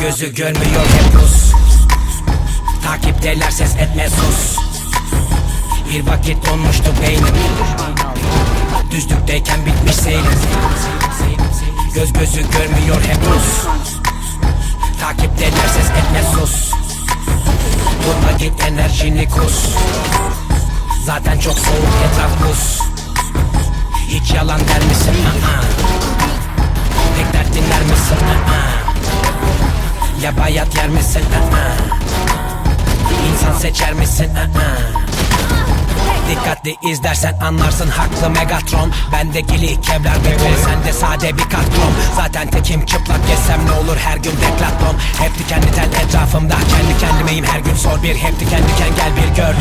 gözü görmüyor hep Rus. Takipteler ses etme sus. Bir vakit donmuştu beynim. Düzlükteyken bitmiş seyrim. Göz gözü görmüyor hep Rus. Takipteler ses etme sus. Durma git enerjini kus. Zaten çok soğuk etraf buz Ya bayat yer misin? İnsan seçer misin? Dikkatli izlersen anlarsın haklı Megatron. Bende gili kevlar beton Sende sade bir katron. Zaten tekim çıplak gezsem ne olur her gün deklaton Hep dikenli tel etrafımda Kendi kendimeyim. Her gün sor bir Hep diken diken gel bir gör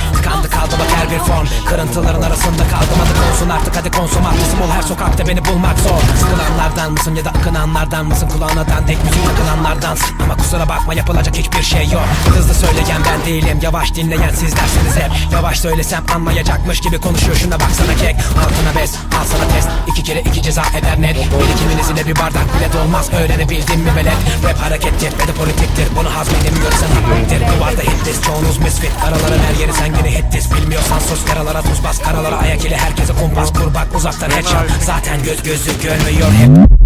bir form Kırıntıların arasında kaldım hadi konsun artık hadi konsum Haklısın. Ol her sokakta beni bulmak zor. Sıkılanlardan mısın ya da akınanlardan mısın? Kulağına dandik müzik takılanlardansın Ama kusura bakma yapılacak hiçbir şey yok. Hızlı söyleyen ben değilim. Yavaş dinleyen sizlersiniz hep. Yavaş söylesem anlayacakmış gibi konuşuyor. Şuna baksana kek. Altına bez al sana test. İki kere iki ceza eder net. Birikiminiz ile bir bardak bile dolmaz. Öğrenebildin mi velet? Rap harekettir ve de politiktir. Bunu hazmedemiyorsan haklıktır Duvarda hitlis çoğunuz misfit. Araların her yeri sen gene hitlis Bilmiyorsan sus karalara tuz bas Karalara ayak ile herkese kumpas. Kur bak uzaktan headshot. Zaten göz gözü görmüyor hep